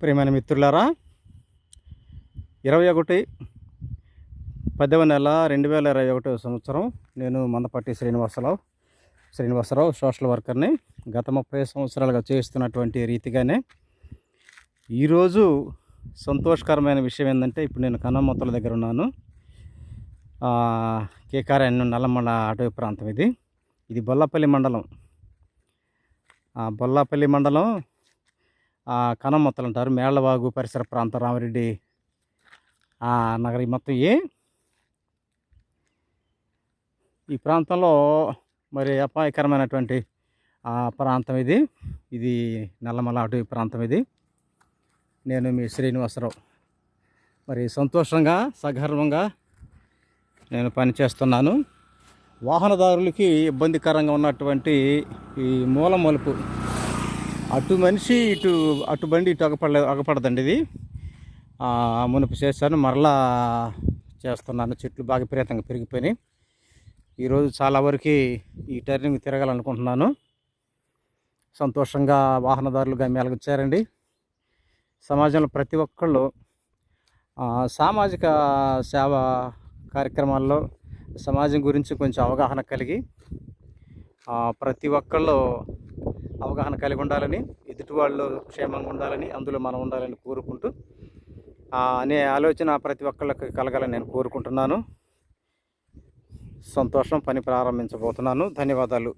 ప్రియమైన మిత్రులారా ఇరవై ఒకటి పదవ నెల రెండు వేల ఇరవై ఒకటో సంవత్సరం నేను మందపట్టి శ్రీనివాసరావు శ్రీనివాసరావు సోషల్ వర్కర్ని గత ముప్పై సంవత్సరాలుగా చేస్తున్నటువంటి రీతిగానే ఈరోజు సంతోషకరమైన విషయం ఏంటంటే ఇప్పుడు నేను కన్నమ్మత్తల దగ్గర ఉన్నాను. కేకారాయణ నల్లమల్ల అటవీ ప్రాంతం ఇది. ఇది బొల్లపల్లి మండలం. బొల్లపల్లి బొల్లాపల్లి మండలం ఆ అంటారు. మేళ్ళవాగు పరిసర ప్రాంతం రామరెడ్డి ఆ మొత్తం ఏ? ఈ ప్రాంతంలో మరి అపాయకరమైనటువంటి ప్రాంతం ఇది. ఇది నల్లమల అటు ప్రాంతం ఇది. నేను మీ శ్రీనివాసరావు. మరి సంతోషంగా సగర్వంగా నేను పనిచేస్తున్నాను వాహనదారులకి ఇబ్బందికరంగా ఉన్నటువంటి ఈ మూల మలుపు అటు మనిషి ఇటు అటు బండి ఇటు అగపడలే అగపడదండి ఇది. మునుపు చేశాను మరలా చేస్తున్నాను. చెట్లు బాగా విపరీతంగా పెరిగిపోయినాయి. ఈరోజు చాలా వరకు ఈ టర్నింగ్ తిరగాలనుకుంటున్నాను. సంతోషంగా వాహనదారులుగా మెలగొచ్చారండి సమాజంలో ప్రతి ఒక్కళ్ళు సామాజిక సేవ కార్యక్రమాల్లో సమాజం గురించి కొంచెం అవగాహన కలిగి ప్రతి ఒక్కళ్ళు అవగాహన కలిగి ఉండాలని ఎదుటి వాళ్ళు క్షేమంగా ఉండాలని అందులో మనం ఉండాలని కోరుకుంటూ అనే ఆలోచన ప్రతి ఒక్కళ్ళకి కలగాలని నేను కోరుకుంటున్నాను. సంతోషం పని ప్రారంభించబోతున్నాను. ధన్యవాదాలు.